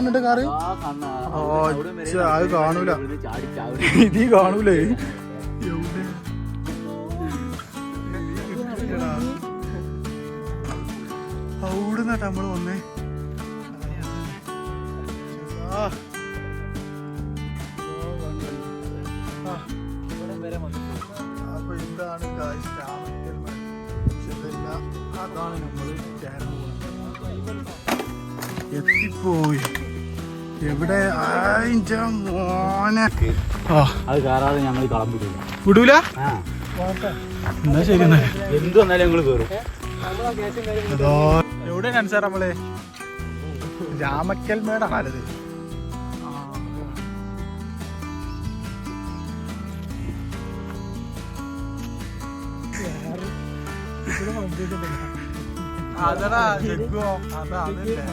കണ്ടിട്ട് കാറ് അത് കാണൂല. ഇതീ കാണൂലേ. അവിടുന്നാട്ടാ നമ്മൾ വന്നേ. അപ്പൊ ഇതാണ് അതാണ് പോകുന്നത്. എത്തിപ്പോയി എവിടെ? മോനെ. ആ അത് കയറാതെ ഞങ്ങൾ കളമ്പിടില്ല വിടൂല? ആ. എന്നാ ശരി എന്നാ എന്ത് വന്നാലും ഞങ്ങൾ കയറും എവിടെയാണ് സാർ നമ്മൾ രാമക്കൽ മേടാണത് അതടാ ജഗ്ഗോ. അതാ അതല്ലേ.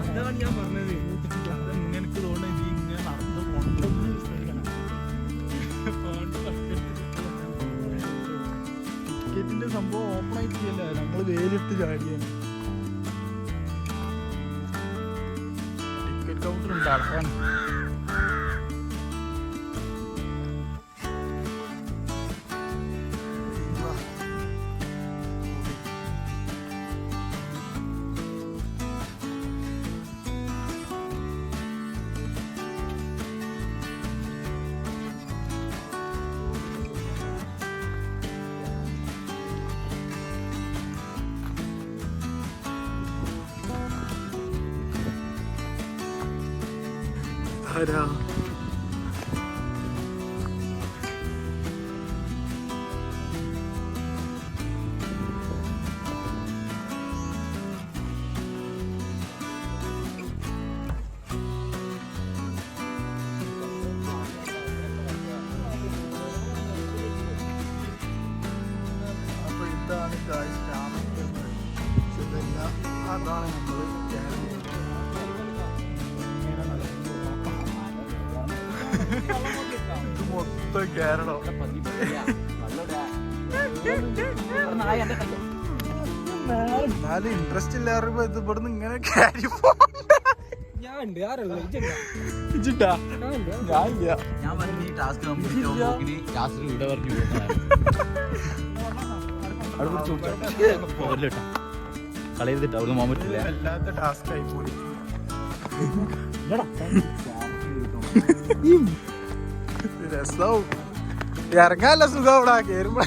അതാണ് ഞാൻ പറഞ്ഞത്. kereta lah je dia. Ni Tiket kau tu kan? Keralam എന്നാലും ഇൻട്രസ്റ്റ് ഇല്ലാറുമ്പോ ഇത് ഇവിടുന്ന് ഇങ്ങനെ കാരി കളയരുതിട്ട് അവിടെ പോകാൻ പറ്റില്ല. വല്ലാത്ത ടാസ്ക് ആയി പോയി. രസവും. ഇറങ്ങാല്ല സുഖം അവിടെ കേറുമ്പോ.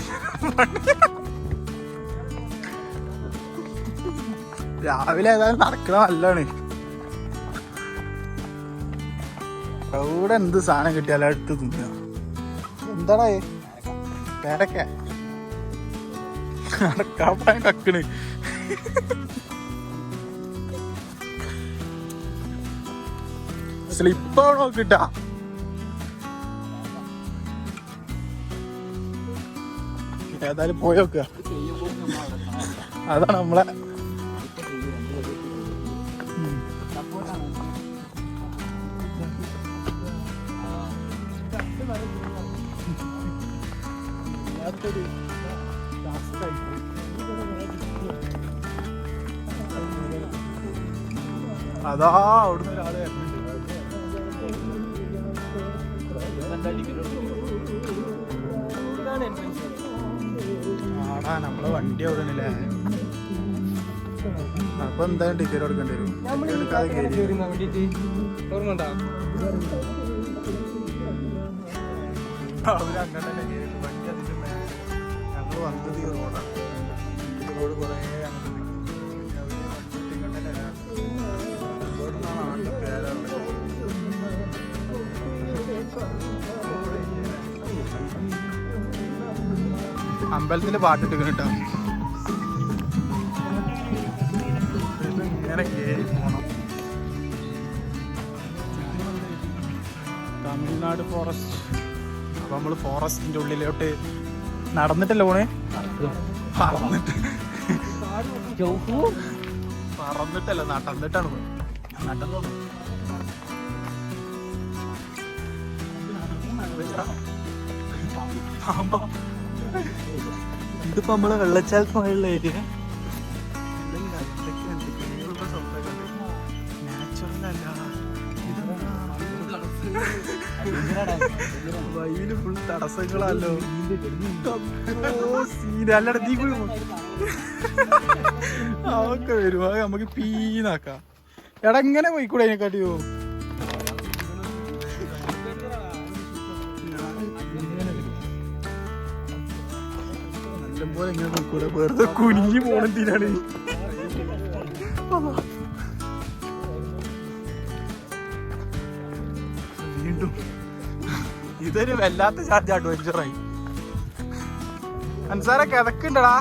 രാവിലെ ഏതായാലും നടക്കണ നല്ലാണ്. അവിടെ എന്ത് സാധനം കിട്ടിയാലും എടുത്ത് തിന്നുക. എന്താടാ പേരക്ക. നടക്കാൻ കക്കണ്. സ്ലിപ്പ് നോക്കിട്ടാ. ഏതായാലും പോയി നോക്കുക അതാണ് നമ്മളെ. അതാ അവിടുന്ന് ആടാ നമ്മളെ വണ്ടി അവിടെ ഉണ്ടല്ലേ അപ്പൊ എന്തായാലും ടിക്കറ്റ് കൊടുക്കേണ്ടി വരും? Thank എടുക്കാതെ കയറി അവർ അങ്ങനെ തന്നെ കയറി വണ്ടി അതിന്റെ മേലെ. ഞങ്ങൾ വന്നത് ഈ റോഡാണ് ഈ റോഡ് കുറേ അങ്ങോട്ട് പോയി. പിന്നെ പേരാവുന്നത്. പാട്ടിട്ട് കേട്ടോ ഇങ്ങനെ തമിഴ്നാട് ഫോറസ്റ്റ്. അപ്പൊ നമ്മൾ ഫോറസ്റ്റിന്റെ ഉള്ളിലോട്ട് നടന്നിട്ടല്ലോ പോണേ? പറന്നിട്ട്. പറന്നിട്ടല്ല നടന്നിട്ടാണ് നടന്നു. പാമ്പ. ഇതിപ്പോ നമ്മൾ വെള്ളച്ചാൽ പോയുള്ള ഏരിയ. വഴിയിൽ ഫുൾ തടസ്സങ്ങളല്ലോ സീന അല്ലട നീ കൂടി പോ. അവക്കെ വരും. അത് നമുക്ക് പീനാക്കാം എടങ്ങനെ പോയിക്കൂടെ അതിനെക്കാട്ടിയോ? നല്ലപോലെ ഇങ്ങനെ പോയിക്കൂടെ വെറുതെ കുനിഞ്ഞു പോണെന്തിനാണ് വീണ്ടും. ഇതൊരു വല്ലാത്ത ചാർജ് അഡ്വഞ്ചറായി അൻസാര കിതക്കുണ്ടടാ.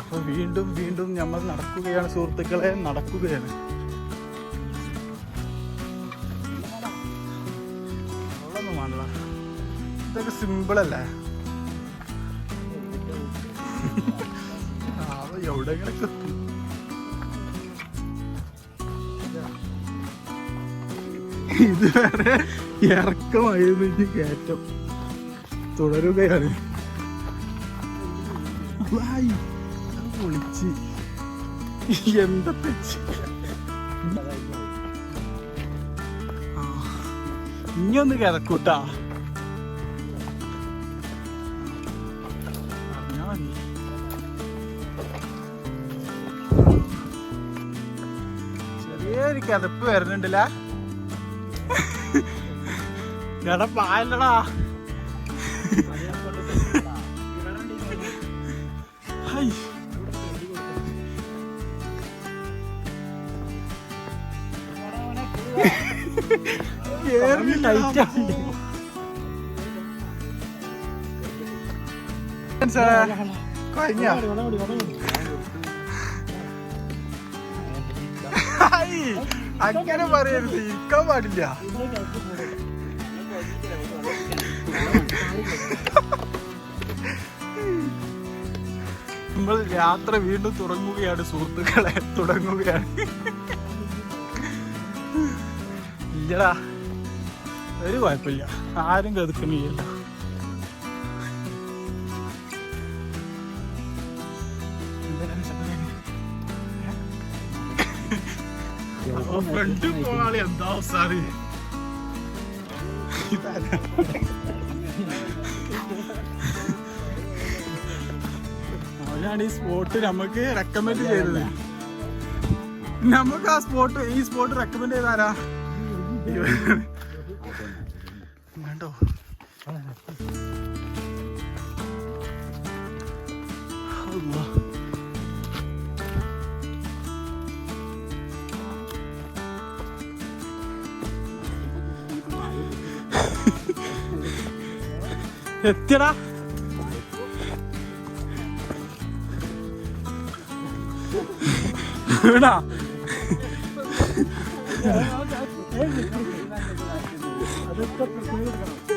അപ്പൊ വീണ്ടും വീണ്ടും നമ്മൾ നടക്കുകയാണ് സുഹൃത്തുക്കളെ നടക്കുകയാണ്. സിമ്പിൾ അല്ലേ എവിടെ. ഇത് വേറെ ഇറക്കമായിരുന്നു എനിക്ക് കയറ്റം. തുടരുകയാണ്. പൊളിച്ച് എന്താ തെച്ച് ആ, ഇനിയൊന്ന് കിതക്കൂട്ടാ ചെറിയൊരു കിതപ്പ് വരുന്നുണ്ടല്ല. എടാ പായല്ലടാ. കേറി കൊഴഞ്ഞാ? അങ്ങനെ പറയരുത്. ഇരിക്കാൻ പാടില്ല. നമ്മൾ യാത്ര വീണ്ടും തുടങ്ങുകയാണ് സുഹൃത്തുക്കളെ. തുടങ്ങുകയാണ്. ഇല്ലടാ. ഒരു കുഴപ്പമില്ല. ആരും കതുക്കണില്ല ഫ്രണ്ട് ഈ സ്പോട്ട് നമുക്ക് റെക്കമെൻഡ് ചെയ്തത്. നമുക്ക് ആ സ്പോട്ട് ഈ സ്പോട്ട് റെക്കമെൻഡ് ചെയ്താരാ എത്തിയടാ. വീണാ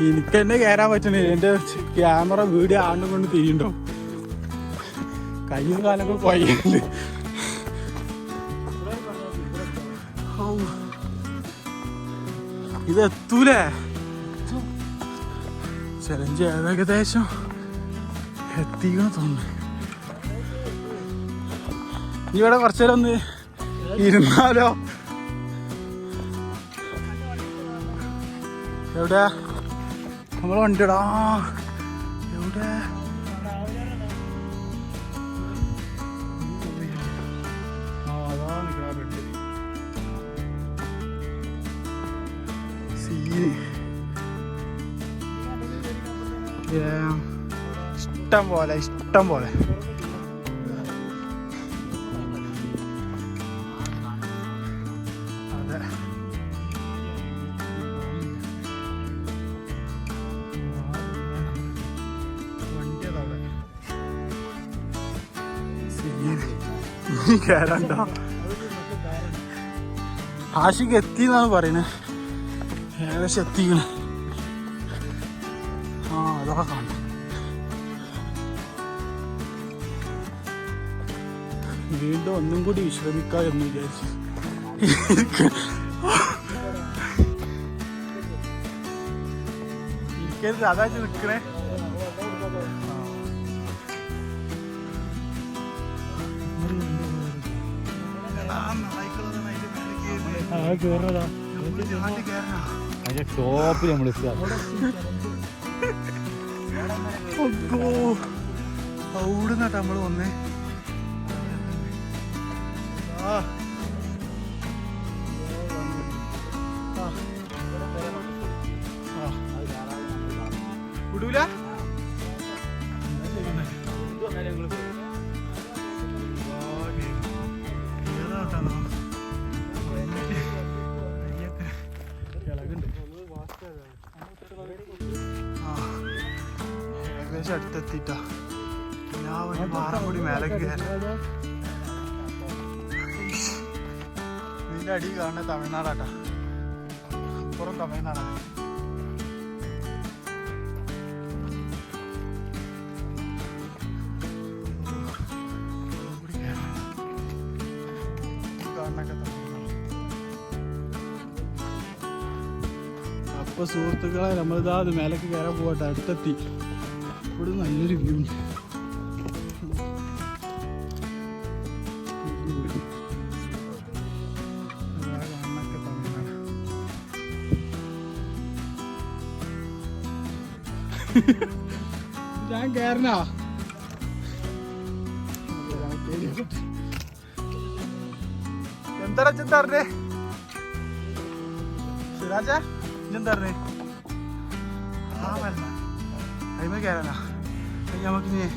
എനിക്ക് തന്നെ കയറാൻ പറ്റണേ. എന്റെ ക്യാമറ വീഡിയോ ആണ്ടും കൊണ്ട് തിരിയുണ്ടോ കയ്യും കാലൊക്കെ പോയില്ല. ഇത് എത്തൂലേ? ചലഞ്ച് ഏകദേശം. എത്തിക്കണ തോന്നുന്നു. ഇനി ഇവിടെ കുറച്ചു നേരം ഒന്ന് ഇരുന്നാലോ? എവിടെ നമ്മൾ വണ്ടിടാ എവിടെ? ആ, ഇഷ്ടം പോലെ ഇഷ്ടം പോലെ അതെ. ഇനി കേറണ്ട? ആഷിക്ക് എത്തി എന്നാണ് പറയുന്നത് ഏകദേശം എത്തിക്കണ. ആ അതൊക്കെ കാണാം വീണ്ടും ഒന്നും കൂടി വിശ്രമിക്കാം എന്ന് വിചാരിച്ചു. ഇരിക്കരുത് അതായത് നിൽക്കണേ. ആ കേറണതാ അതിന്റെ ടോപ്പിൽ നമ്മൾ എത്തുക അവിടുന്നാട്ടാ നമ്മൾ വന്നേ. അടി കാണുന്ന തമിഴ്നാടാട്ടാ. പുറം തമിഴ്നാടാണ് അപ്പൊ സുഹൃത്തുക്കളെ നമ്മളിതാ അത് മേലേക്ക് കയറാൻ പോകട്ടെ അടുത്തെത്തി. ഇവിടെ നല്ലൊരു വ്യൂ ഉണ്ട്. ഞാൻ കയറണോ എന്താ ചെന്താ പറഞ്ഞേ സിറാജ ഇതെന്താ പറഞ്ഞേ ആ വല്ല കൈമ കയറാനാ അത് നമുക്ക് ഇനി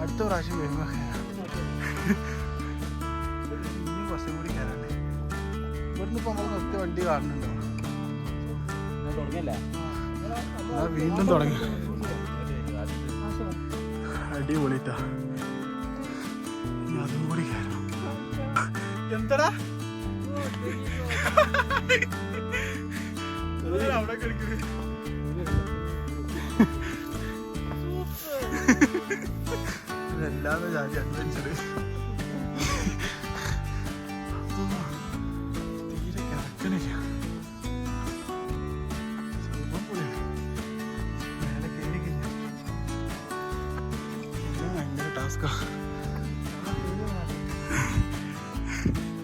അടുത്ത പ്രാവശ്യം വരുമ്പോ കയറാം ഇനി കുറച്ചും കൂടി കയറാണ്ട് ഇവിടുന്ന് ഇപ്പൊ നമ്മൾ നിർത്തി വണ്ടി കാണുന്നുണ്ടോ? തുടങ്ങിയല്ലേ? ആ വീണ്ടും തുടങ്ങി. അടിപൊളിട്ടാ. അതും കൂടി കയറണം എന്താടാ? അവിടെ കളിക്കുന്നത് ഇതല്ലാതെ ജാതി അഡ്വഞ്ചർ ഭയങ്കര go.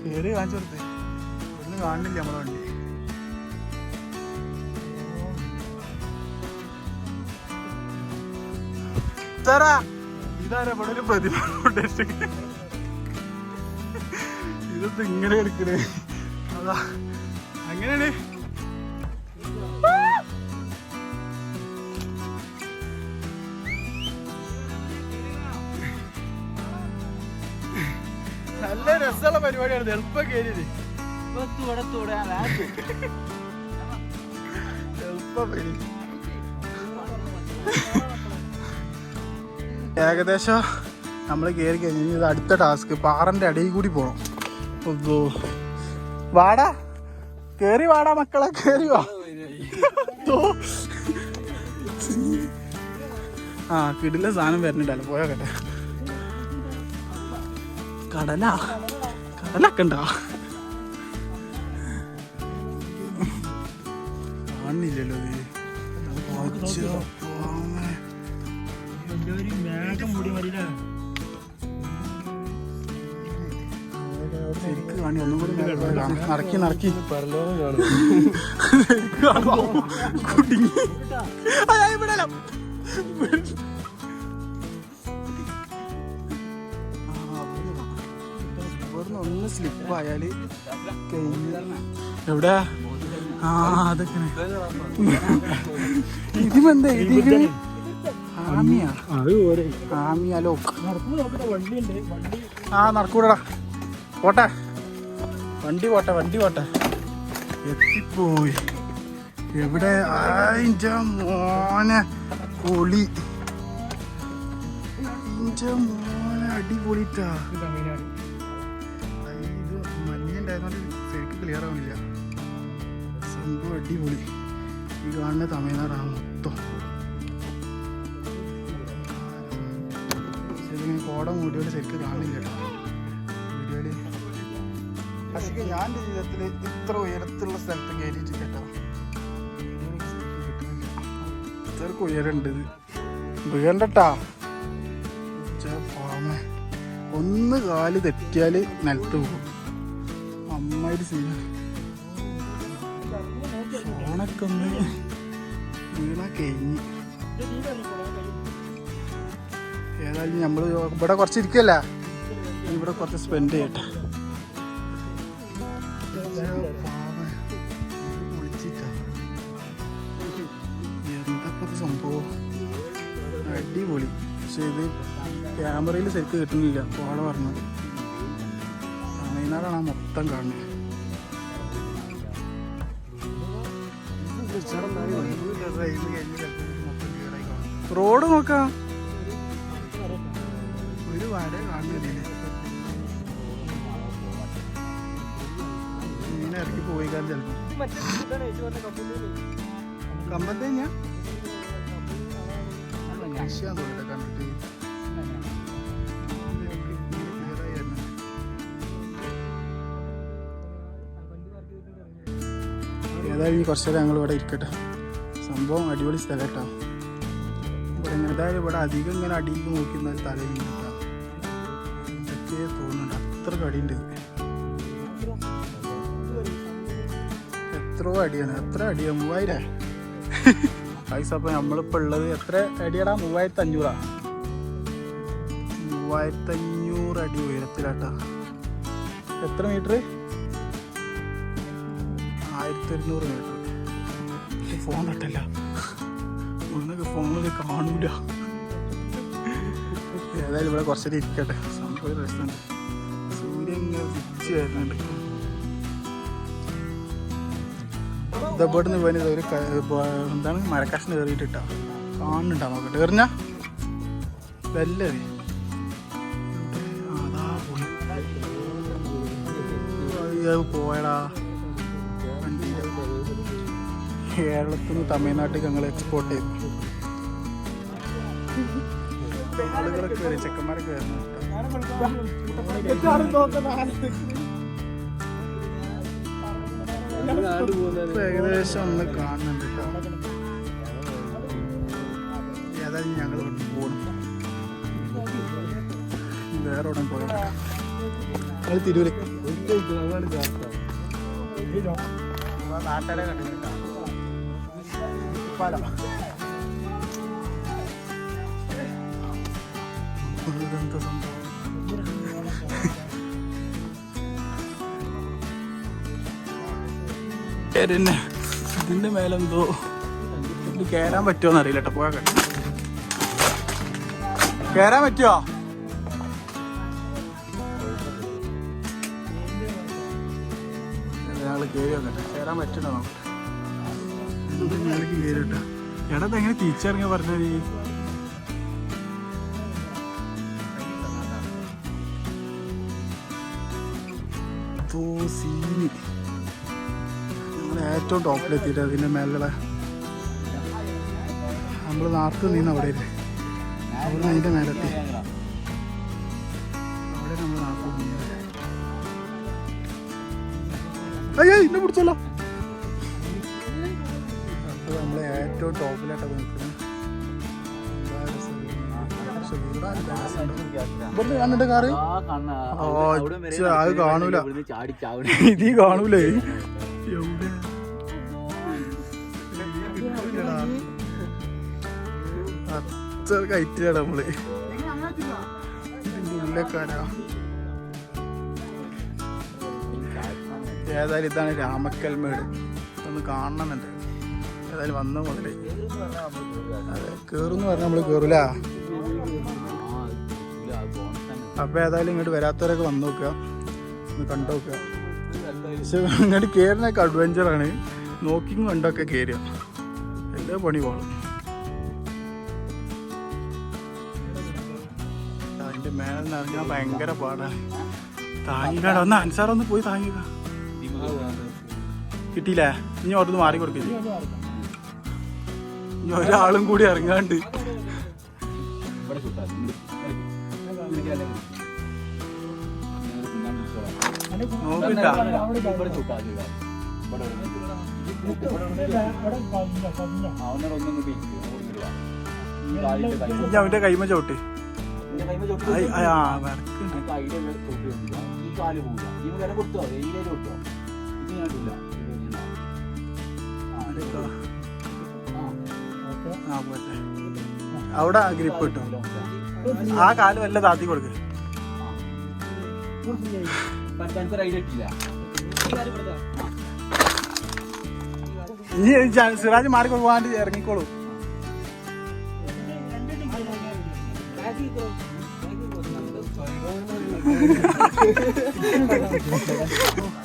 കേറി കാണിച്ചു ഇവിടുന്ന് കാണുന്നില്ല നമ്മളെ വണ്ടി. തരാ. ഇതാരാ ഇവിടെ ഒരു ഉദ്ദേശിക്കുന്നത് ഇതൊന്നും ഇങ്ങനെ എടുക്കണേ അതാ. അങ്ങനെയാണ് പരിപാടിയാണ് എളുപ്പം കയറിയത്. ഏകദേശം നമ്മൾ കയറി കഴിഞ്ഞ് ഇത് അടുത്ത ടാസ്ക്. പാറന്റെ അടിയിൽ കൂടി പോണം. ഒന്നോ വാടാ. കേറി വാടാ മക്കളെ കേറി വാ. ആ കിടില സാധനം വരുന്നുണ്ടല്ലോ. പോയോക്കട്ടെ കടലാ. കടലൊക്കെ ഉണ്ടോ കാണില്ലല്ലോ. ശരിക്ക് കാണി ഒന്നും കൂടി. നടക്കി. നടക്കി കുടുങ്ങി. ഇവിടെ ഇവിടുന്ന് ഒന്ന് സ്ലിപ്പ് ആയാൽ. എവിടെ? ആ അതൊക്കെ ഇതിമെന്താ ഇതിന് ആമിയാ. ആമിയാലോ ആ നടക്കൂടാ പോട്ടെ. വണ്ടി പോട്ടെ വണ്ടി പോട്ടെ. എത്തിപ്പോയി. എവിടെ? അതിന്റെ മോനെ. പൊളി. അതിന്റെ മോനെ അടിപൊളിട്ടാ. ശരിക്കും ക്ലിയർ ആവുന്നില്ല. സംഭവം അടിപൊളി. ഈ കാണുന്ന തമിഴ്നാടാണ് മൊത്തം. ശരിക്കും കോട മൂടിയോട് ശരിക്കും കാണില്ല കേട്ടോ. വീഡിയോയിൽ പക്ഷേ ഞാൻ ജീവിതത്തിൽ ഇത്ര ഉയരത്തുള്ള സ്ഥലത്ത് കയറിയിട്ട് കേട്ടോ. വീഡിയോയിൽ ഇത്രക്ക് ഉയരമുണ്ട് വീണ്ടട്ടാ ഒന്ന് കാൽ തെറ്റിയാൽ നിലത്ത് പോകും. അമ്മാതിരി സീന സാധനമൊക്കെ ഒന്ന് വീണാ കഴിഞ്ഞ്. ഏതായാലും നമ്മൾ ഇവിടെ കുറച്ച് ഇരിക്കല്ല ഇവിടെ കുറച്ച് സ്പെൻഡ് ചെയ്യട്ടെ. സംഭവം? അടിപൊളി. പക്ഷെ ഇത് ക്യാമറയിൽ ശരിക്ക് കിട്ടുന്നില്ല. പോള പറഞ്ഞത് തമിഴ്നാടാണ് മൊത്തം കാണുന്നത്. റോഡ് നോക്കാം? ഒരു വര കാണുന്നില്ല. ഇങ്ങനെ ഇറക്കി പോയി കാണും ചിലപ്പോ. കമ്പം തന്നെയാ കൃഷിയാന്ന് തോന്നിട്ട് കണ്ടിട്ട്. ഏതായാലും കുറച്ചേരം കുറച്ച് നേരം ഞങ്ങൾ ഇവിടെ ഇരിക്കട്ടെ. സംഭവം അടിപൊളി സ്ഥലം കേട്ടോ ഇവിടെ എന്തായാലും ഇവിടെ അധികം ഇങ്ങനെ അടിയിൽ നോക്കുന്ന തലയിൽ കേട്ടോ എന്തൊക്കെ തോന്നുന്നുണ്ട്. അത്ര കടിയുണ്ട്. എത്രയോ അടിയാണ്. എത്ര അടിയാണ് മൂവായിരം. പൈസ അപ്പോൾ നമ്മളിപ്പോൾ ഉള്ളത് എത്ര അടിയടാ? മൂവായിരത്തി അഞ്ഞൂറാ മൂവായിരത്തി അഞ്ഞൂറ് അടി ഉയരത്തിലാട്ടാ. എത്ര മീറ്റർ ആയിരത്തി ഒരുന്നൂറ് മീറ്റർ ഫോൺ ഇട്ടല്ല ഒന്നൊക്കെ ഫോണിൽ കാണൂല. ഏതായാലും ഇവിടെ കുറച്ചേരം ഇരിക്കട്ടെ. സംഭവം രസമുണ്ട്. സൂര്യൻ ഉച്ച വരുന്നുണ്ട്. ഇതപ്പോട്ട് പോയി ഒരു എന്താണ്? മരക്കഷ്ണം കയറിയിട്ടാ കാണുന്നുണ്ടാ നോക്കട്ടെ എറിഞ്ഞ വല്ലേ അതാ പോയി പോയടാ. കേരളത്തിൽ നിന്ന് തമിഴ്നാട്ടിലേക്ക് ഞങ്ങൾ എക്സ്പോർട്ട് ചെയ്തു. ആളുകളൊക്കെ വരും ചെക്കന്മാരൊക്കെ വരുന്നു ഇപ്പൊ ഏകദേശം ഒന്ന് കാണുന്നുണ്ട് ഏതായാലും ഞങ്ങൾ പോകണം വേറെ ഉടൻ പോയി ഞങ്ങൾ തിരൂര് നാട്ടുകാരെ കണ്ടിട്ടുണ്ടോ പാലം. പിന്നെ മേലെന്തോ ഇത് കേറാൻ പറ്റുമോന്ന് അറിയില്ല കേട്ടോ. പോയാ കേറാൻ പറ്റുമോ? ഞങ്ങൾ കേറി നോക്കട്ടെ കേറാൻ പറ്റണോ നോക്കട്ടെ എടാ എങ്ങനെ തിരിച്ചിറങ്ങി പറഞ്ഞാൽ സീനി ഏറ്റവും ടോപ്പിലെത്തിയിട്ട് അതിന്റെ മേലുള്ള നമ്മൾ നാർത്ത് നിന്ന് അവിടെ ഇല്ലേ അവിടെ അതിന്റെ മേലെത്തി അവിടെ നമ്മൾ നാർത്ത് നിന്ന് അയ്യോ ഇന്നെ പിടിച്ചല്ലോ. ഏറ്റവും ടോപ്പിലായിട്ടാണ് നിൽക്കുന്നത്. ഇവിടുന്ന് കണ്ടിട്ട് കാറ്? അത് കാണൂല. ഇതീ കാണൂലേ? എവിടെ. അത്ര കയറ്റിലാണ് നമ്മൾ. ഏതായാലും ഇതാണ് രാമക്കൽമേട്. ഒന്ന് കാണണമെന്നുണ്ട്. ഏതായാലും വന്ന മുതലേ. അതെ പറഞ്ഞാൽ നമ്മൾ കേറൂല? അപ്പൊ ഏതായാലും ഇങ്ങോട്ട് വരാത്തവരൊക്കെ വന്നു നോക്കുക. ഒന്ന് കണ്ടു നോക്കുക. ഇങ്ങോട്ട് കയറുന്നൊക്കെ അഡ്വഞ്ചറാണ് നോക്കിയും കണ്ടൊക്കെ കയറുക എല്ലാ പണി പോകണം അതിന്റെ മേലെ അറിഞ്ഞാൽ ഭയങ്കര പാടാണ് താങ്ങിക്കാട് ഒന്ന് അൻസാർ ഒന്ന് പോയി താങ്ങിക്ക കിട്ടിയില്ലേ? ഇനി അവിടുന്ന് മാറി കൊടുക്കില്ല? ഒരാളും കൂടി ഇറങ്ങാണ്ട്. അവന്റെ കൈമ വരക്കുണ്ട് ഈ കാൽ പോവുക. ഈ വില കൊടുത്തോ? ഏരിയയിൽ കൊടുത്തോ? ഇത് ഞാനില്ല ആ പോട്ടെ. അവിടെ ഗ്രിപ്പ് കിട്ടും ആ കാൽ വല്ല താത്തി കൊടുക്ക്. ഇനി സിറാജ് മാറി പോകാണ്ട് ഇറങ്ങിക്കോളൂ.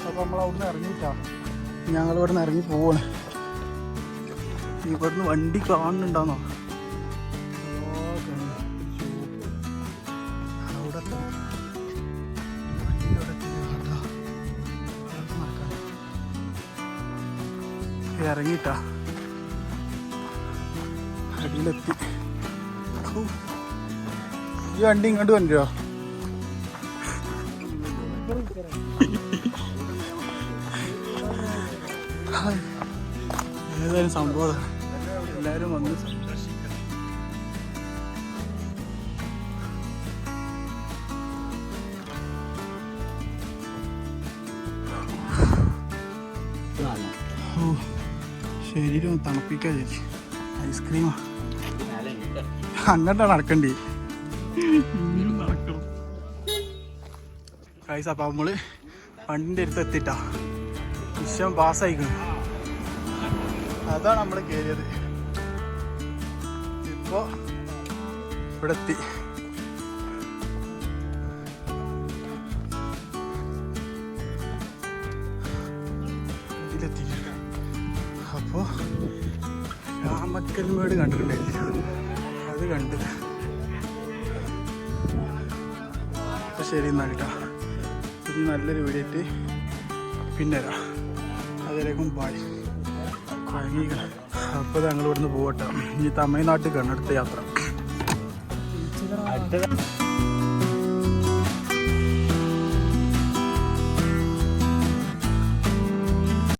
അപ്പൊ നമ്മൾ അവിടുന്ന് ഇറങ്ങിട്ടാ ഞങ്ങൾ ഇവിടുന്ന് ഇറങ്ങി പോവാണ്. ഇവിടുന്ന് വണ്ടി കാണുന്നുണ്ടാന്നോ ഓ, കാണുന്നു. അവിടെ എത്തണം. വണ്ടി അവിടെ എത്തി. കേട്ടോ. അവിടെ നടക്കാം. ഇറങ്ങിട്ടാ അടിയിലെത്തി ഈ വണ്ടി ഇങ്ങോട്ട് വണ്ടിയോ. ഏതായാലും സംഭവം. എല്ലാവരും വന്ന് ശരീരം തണുപ്പിക്കാ ചേച്ചി. ഐസ്ക്രീമാ. അങ്ങോട്ടാണ് നടക്കണ്ടി. കൈസ് അപ്പം നമ്മൾ വണ്ടിന്റെ അടുത്ത് എത്തിട്ടാ. വിശ്വം പാസ്സായിക്കണം. അതാണ് നമ്മൾ കയറിയത് ഇപ്പോ ഇവിടെ എത്തി അപ്പോ രാമക്കൽമേട് കണ്ടിട്ടുണ്ടായിരുന്നു അത് കണ്ട്. അപ്പൊ ശരി എന്നാൽ കേട്ടോ. ഇനി നല്ലൊരു വീഡിയോ ഇട്ട് പിന്നെ അതിലേക്കും ബായ് അപ്പോൾ ഞങ്ങൾ ഇവിടുന്ന് പോകട്ടെ ഈ തമിഴ്നാട്ടിൽ കണ്ണെടുത്ത യാത്ര. അടുത്ത